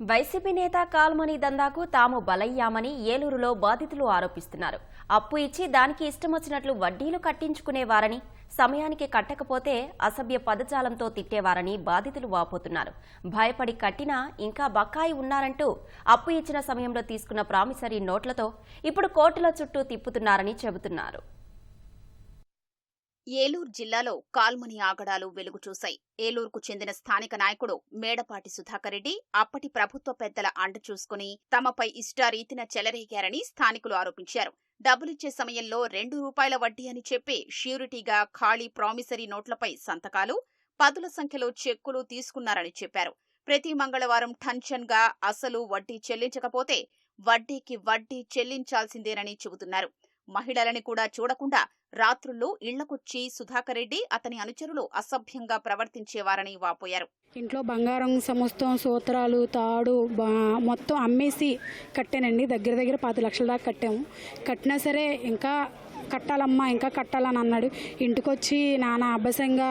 YCP నేత call money దందాకు తాము బలయ్యామని ఏలూరులో బాధితులు ఆరోపిస్తున్నారు. అప్పు ఇచ్చి దానికి ఇష్టమొచ్చినట్లు వడ్డీలు కట్టించుకునేవారని సమయానికి కట్టకపోతే అసభ్య పదజాలంతో తిట్టేవారని బాధితులు వాపోతున్నారు. భయపడి కట్టినా ఇంకా బకాయి ఉన్నారంటూ అప్పు ఇచ్చిన సమయంలో తీసుకున్న ప్రామిసరీ నోట్లతో ఇప్పుడు కోర్టుల చుట్టూ తిప్పుతున్నారని చెబుతున్నారు. ఏలూరు జిల్లాలో కాల్మని ఆగడాలు వెలుగు చూశాయి ఏలూరుకు చెందిన స్థానిక నాయకుడు మేడపాటి సుధాకర్ రెడ్డి అప్పటి ప్రభుత్వ పెద్దల అండ చూసుకుని తమపై ఇష్టారీతిన చెలరేగారని స్థానికులు ఆరోపించారు. డబ్బులిచ్చే సమయంలో రెండు రూపాయల వడ్డీ అని చెప్పి ష్యూరిటీగా ఖాళీ ప్రామిసరీ నోట్లపై సంతకాలు పదుల సంఖ్యలో చెక్కులు తీసుకున్నారని చెప్పారు. ప్రతి మంగళవారం టన్షన్గా అసలు వడ్డీ చెల్లించకపోతే వడ్డీకి వడ్డీ చెల్లించాల్సిందేనని చెబుతున్నారు. మహిళలని కూడా చూడకుండా రాత్రుల్లో ఇళ్ళకొచ్చి సుధాకర్ రెడ్డి అతని అనుచరులు అసభ్యంగా ప్రవర్తించేవారని వాపోయారు. ఇంట్లో బంగారం సమస్తం సూత్రాలు తాడు మొత్తం అమ్మేసి కట్టానండి. దగ్గర దగ్గర పాతి లక్షల దాకా కట్టాము. కట్టినా సరే ఇంకా కట్టాలమ్మా ఇంకా కట్టాలని అన్నాడు. ఇంటికి వచ్చి నాన్న అభ్యసంగా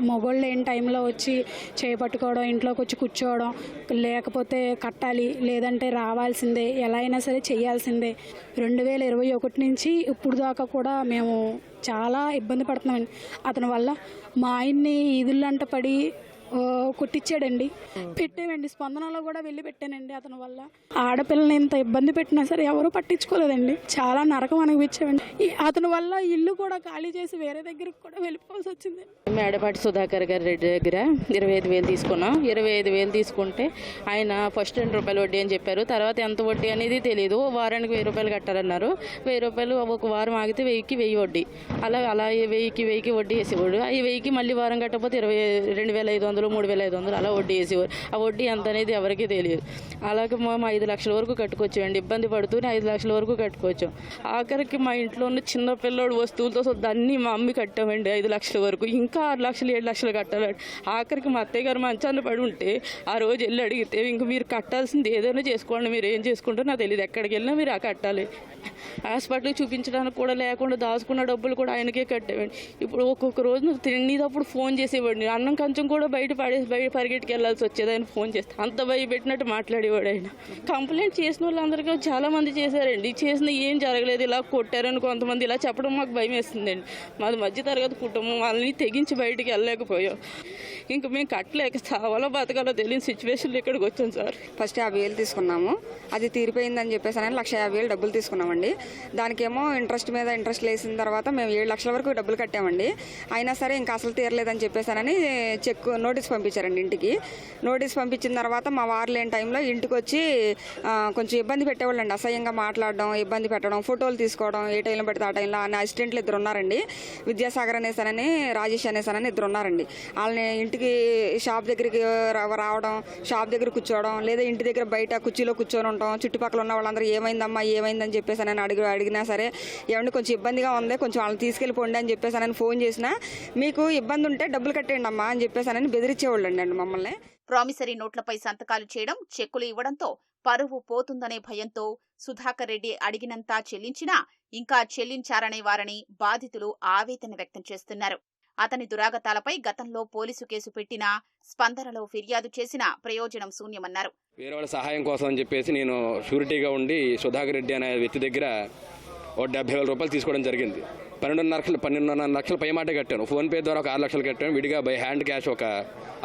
మొగోళ్ళు లేని టైంలో వచ్చి చేపట్టుకోవడం ఇంట్లోకి వచ్చి కూర్చోవడం లేకపోతే కట్టాలి లేదంటే రావాల్సిందే ఎలా అయినా సరే చేయాల్సిందే. రెండు వేల ఇరవై ఒకటి నుంచి ఇప్పుడు దాకా కూడా మేము చాలా ఇబ్బంది పడుతున్నామండి. అతని వల్ల మా ఆయన్ని ఈదుళ్ళంట పడి కొట్టించాడండి పెట్టామండి స్పందనలో కూడా వెళ్ళి పెట్టానండి అతని వల్ల. ఆడపిల్లని ఇంత ఇబ్బంది పెట్టినా సరే ఎవరు పట్టించుకోలేదండి. చాలా నరకం అనిపించామండి అతని వల్ల ఇల్లు కూడా ఖాళీ చేసి వేరే దగ్గరికి కూడా వెళ్ళిపోవాల్సి వచ్చింది మేడపాటి సుధాకర్ గారి రెడ్డి దగ్గర ఇరవై ఐదు వేలు తీసుకున్నాం. ఇరవై ఐదు వేలు తీసుకుంటే ఆయన ఫస్ట్ రెండు రూపాయలు వడ్డీ అని చెప్పారు. తర్వాత ఎంత వడ్డీ అనేది తెలియదు వారానికి వెయ్యి రూపాయలు కట్టాలన్నారు. వెయ్యి రూపాయలు ఒక వారం ఆగితే వెయ్యికి వెయ్యి వడ్డీ. అలా అలా వెయ్యికి వెయ్యికి వడ్డీ వేసేవాడు. ఈ వెయ్యికి మళ్ళీ వారం కట్టకపోతే ఇరవై రెండు వేల ఐదు వందలు మూడు వేల ఐదు వందలు అలా వడ్డీ వేసేవారు. ఆ వడ్డీ ఎంత అనేది ఎవరికీ తెలియదు. అలాగే మేము ఐదు లక్షల వరకు కట్టుకోవచ్చామండి ఇబ్బంది పడుతూనే ఐదు లక్షల వరకు కట్టుకోవచ్చాం ఆఖరికి మా ఇంట్లో ఉన్న చిన్న పిల్లోడు వస్తువులతో దాన్ని మా అమ్మి కట్టామండి ఐదు లక్షల వరకు. ఇంకా ఆరు లక్షలు ఏడు లక్షలు కట్టాలండి. ఆఖరికి మా అత్తయ్య గారు మంచాన్ని పడి ఉంటే ఆ రోజు వెళ్ళి అడిగితే ఇంక మీరు కట్టాల్సింది ఏదైనా చేసుకోండి. మీరు ఏం చేసుకుంటారో నాకు తెలియదు. ఎక్కడికి వెళ్ళినా మీరు ఆ కట్టాలి. హాస్పిటల్కి చూపించడానికి కూడా లేకుండా దాచుకున్న డబ్బులు కూడా ఆయనకే కట్టేవాడి. ఇప్పుడు ఒక్కొక్క రోజు తినేటప్పుడు ఫోన్ చేసేవాడిని. అన్నం కంచం కూడా బయట పడేసి బయట పరిగెట్టుకెళ్ళాల్సి వచ్చేది. ఆయన ఫోన్ చేస్తే అంత భయపెట్టినట్టు మాట్లాడేవాడు ఆయన. కంప్లైంట్ చేసిన వాళ్ళందరికీ చాలా మంది చేశారండి. చేసిన ఏం జరగలేదు. ఇలా కొట్టారని కొంతమంది ఇలా చెప్పడం మాకు భయం వేస్తుందండి. మాది మధ్యతరగతి కుటుంబం. వాళ్ళని తెగించి బయటికి వెళ్ళలేకపోయాం. ఇంక మేము కట్టలేక చావాలో బతకాలో తెలియని సిచ్యువేషన్లో ఇక్కడికి వచ్చాం సార్. ఫస్ట్ యాభై వేలు తీసుకున్నాము. అది తీరిపోయిందని చెప్పేసి అని లక్ష యాభై వేలు డబ్బులు తీసుకున్నామండి. దానికేమో ఇంట్రెస్ట్ మీద ఇంట్రెస్ట్ వేసిన తర్వాత మేము ఏడు లక్షల వరకు డబ్బులు కట్టామండి. అయినా సరే ఇంకా అసలు తీరలేదని చెప్పేసానని చెక్ నోటీస్ పంపించారండి ఇంటికి. నోటీస్ పంపించిన తర్వాత మా వారు లేని టైంలో ఇంటికి వచ్చి కొంచెం ఇబ్బంది పెట్టేవాళ్ళండి. అసహ్యంగా మాట్లాడడం ఇబ్బంది పెట్టడం ఫోటోలు తీసుకోవడం ఏ టైంలో పెడితే ఆ టైంలో అని అసిస్టెంట్లు ఇద్దరు ఉన్నారండి. విద్యాసాగర్ అనేసానని రాజేష్ అనేసానని ఇద్దరు ఉన్నారండి. వాళ్ళని ఇంటికి షాప్ దగ్గరికి రా- రావడం షాప్ దగ్గర కూర్చోవడం లేదా ఇంటి దగ్గర బయట కుర్చీలో కూర్చొని ఉంటాం చుట్టుపక్కల ఉన్న వాళ్ళందరూ ఏమైందమ్మా ఏమైందని చెప్పేసి అని అడిగి అడిగినా సరే ఏమంటే కొంచెం ఇబ్బందిగా ఉంది కొంచెం వాళ్ళని తీసుకెళ్ళిపోండి అని చెప్పేసి నేను ఫోన్ చేసినా మీకు ఇబ్బంది ఉంటే డబ్బులు కట్టేయండి అమ్మా అని చెప్పేసి అని బెదిరించేవాళ్ళండి అండి మమ్మల్ని. ప్రామిసరీ నోట్లపై సంతకాలు చేయడం చెక్కులు ఇవ్వడంతో పరువు పోతుందనే భయంతో సుధాకర్ రెడ్డి అడిగినంతా చెల్లించినా ఇంకా చెల్లించారనే వారని బాధితులు ఆవేదన వ్యక్తం చేస్తున్నారు. అతని దురాగతాలపై గతంలో పోలీసు కేసు పెట్టినా స్పందనలో ఫిర్యాదు చేసినా ప్రయోజనం శూన్యమన్నారు. వేరే వాళ్ళ సహాయం కోసం అని చెప్పేసి నేను షూరిటీగా ఉండి సుధాకర్ రెడ్డి అనే వ్యక్తి దగ్గర ఓ డెబ్బై వేల రూపాయలు తీసుకోవడం జరిగింది. పన్నెండున్నర లక్షలు పన్నెండున్నర లక్షల పైమాట కట్టాను. ఫోన్పే ద్వారా ఒక ఆరు లక్షలు కట్టాను. విడిగా బై హ్యాండ్ క్యాష్ ఒక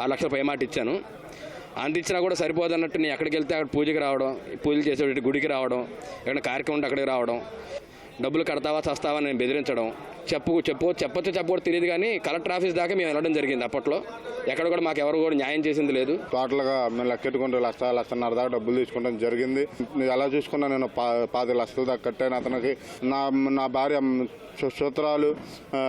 ఆరు లక్షల పైమాట ఇచ్చాను. అందించినా కూడా సరిపోదన్నట్టు నేను ఎక్కడికి వెళ్తే అక్కడ పూజకి రావడం పూజలు చేసే గుడికి రావడం ఏమైనా కార్యక్రమం ఉంటే అక్కడికి రావడం. డబ్బులు కడతావా చస్తావా నేను బెదిరించడం. చెప్పు చెప్పు చెప్పొచ్చు చెప్పకూడదు తెలియదు కానీ కలెక్టర్ ఆఫీస్ దాకా మేము వెళ్ళడం జరిగింది అప్పట్లో. ఎక్కడ కూడా మాకు ఎవరు కూడా న్యాయం చేసింది లేదు. టోటల్గా మేము లెక్కెట్టుకుంటే లక్ష లక్షన్నర దాకా డబ్బులు తీసుకుంటాం జరిగింది. నేను ఎలా చూసుకున్నా నేను పా పాతి లక్షల దాకా కట్టాను. అతనికి నా నా భార్య సూత్రాలు ఆ,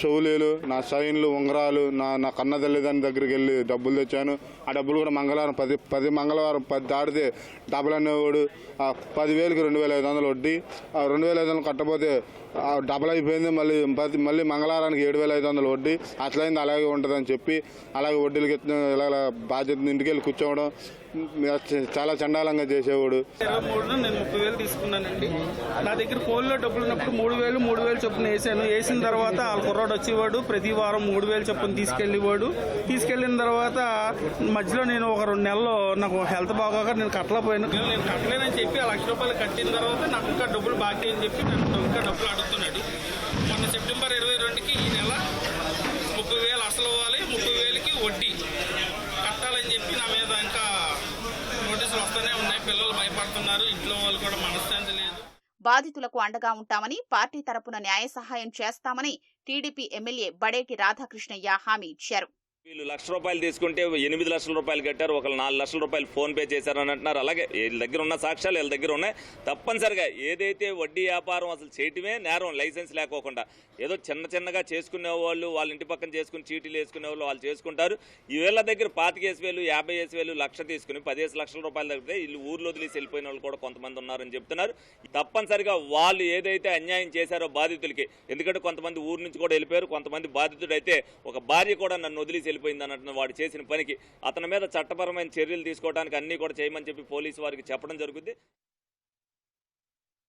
చెవులీలు నా సైన్లు ఉంగరాలు నా నా కన్న తల్లిదండ్రుల దగ్గరికి వెళ్ళి డబ్బులు తెచ్చాను. ఆ డబ్బులు కూడా మంగళవారం పది పది మంగళవారం పది దాటితే డబ్బులు అనేవాడు ఆ పదివేలకి రెండు వేల ఐదు వందలు వడ్డీ. ఆ రెండు వేల ఐదు వందలు కట్టపోతే డబ్బులు డబల్ అయిపోయింది మళ్ళీ పది మళ్ళీ మంగళవారానికి ఏడు వేల ఐదు వందలు వడ్డీ. అట్లయింది అలాగే ఉంటుందని చెప్పి అలాగే వడ్డీలకి ఇలా బాధ్యత ఇంటికి వెళ్ళి కూర్చోవడం. చాలా చండాలంగా చేసేవాడు. ఇరవై మూడులో నేను ముప్పై వేలు తీసుకున్నానండి. నా దగ్గర ఫోన్లో డబ్బులు ఉన్నప్పుడు మూడు వేలు మూడు వేలు చొప్పున వేసాను. వేసిన తర్వాత వాళ్ళ కుర్రాడు వచ్చేవాడు. ప్రతి వారం మూడు వేలు చొప్పున తీసుకెళ్ళేవాడు. తీసుకెళ్ళిన తర్వాత మధ్యలో నేను ఒక రెండు నెలలు నాకు హెల్త్ బాగోక నేను కట్టలేకపోయాను. నేను కట్టలేనని చెప్పి ఆ లక్ష రూపాయలు కట్టిన తర్వాత నాకు ఇంకా డబ్బులు బాకీ అని చెప్పి నన్ను ఇంకా డబ్బులు అడుగుతున్నాడు. మొన్న సెప్టెంబర్ ఇరవై రెండుకి ఈ నెల ముప్పై వేలు అసలు ఇవ్వాలి ముప్పై వేలకి వడ్డీ కట్టాలని చెప్పి నా మీద ఇంకా నోటీసులు వస్తూనే ఉన్నాయి పిల్లలు ఉన్నారు ఇంట్లో వాళ్ళు కూడా మనశ్శాంతి లేదు. బాధితులకు అండగా ఉంటామని పార్టీ తరపున న్యాయ సహాయం చేస్తామని టీడీపీ ఎమ్మెల్యే బడేటి రాధాకృష్ణయ్య హామీ ఇచ్చారు. వీళ్ళు లక్ష రూపాయలు తీసుకుంటే ఎనిమిది లక్షల రూపాయలు కట్టారు ఒకళ్ళు నాలుగు లక్షల రూపాయలు ఫోన్ పే చేశారని అంటున్నారు. అలాగే వీళ్ళ దగ్గర ఉన్న సాక్ష్యాలు వీళ్ళ దగ్గర ఉన్నాయి. తప్పనిసరిగా ఏదైతే వడ్డీ వ్యాపారం అసలు చేయటమే నేరం లైసెన్స్ లేకోకుండా. ఏదో చిన్న చిన్నగా చేసుకునే వాళ్ళు వాళ్ళ ఇంటి పక్కన చేసుకుని చీటీలు వేసుకునే వాళ్ళు వాళ్ళు చేసుకుంటారు. ఈ వీళ్ళ దగ్గర పాతికేసి వేలు యాభై వేసి వేలు లక్ష తీసుకుని పదిహేను లక్షల రూపాయలు తగ్గితే వీళ్ళు ఊర్లో వదిలేసి వెళ్ళిపోయిన వాళ్ళు కూడా కొంతమంది ఉన్నారని చెప్తున్నారు. తప్పనిసరిగా వాళ్ళు ఏదైతే అన్యాయం చేశారో బాధితులకి ఎందుకంటే కొంతమంది ఊరు నుంచి కూడా వెళ్ళిపోయారు కొంతమంది బాధితుడు అయితే ఒక భార్య కూడా నన్ను వదిలేసి వెళ్ళిపోయింది అన్నట్టు వాడు చేసిన పనికి అతని మీద చట్టపరమైన చర్యలు తీసుకోవడానికి అన్నీ కూడా చేయమని చెప్పి పోలీసు వారికి చెప్పడం జరుగుద్ది.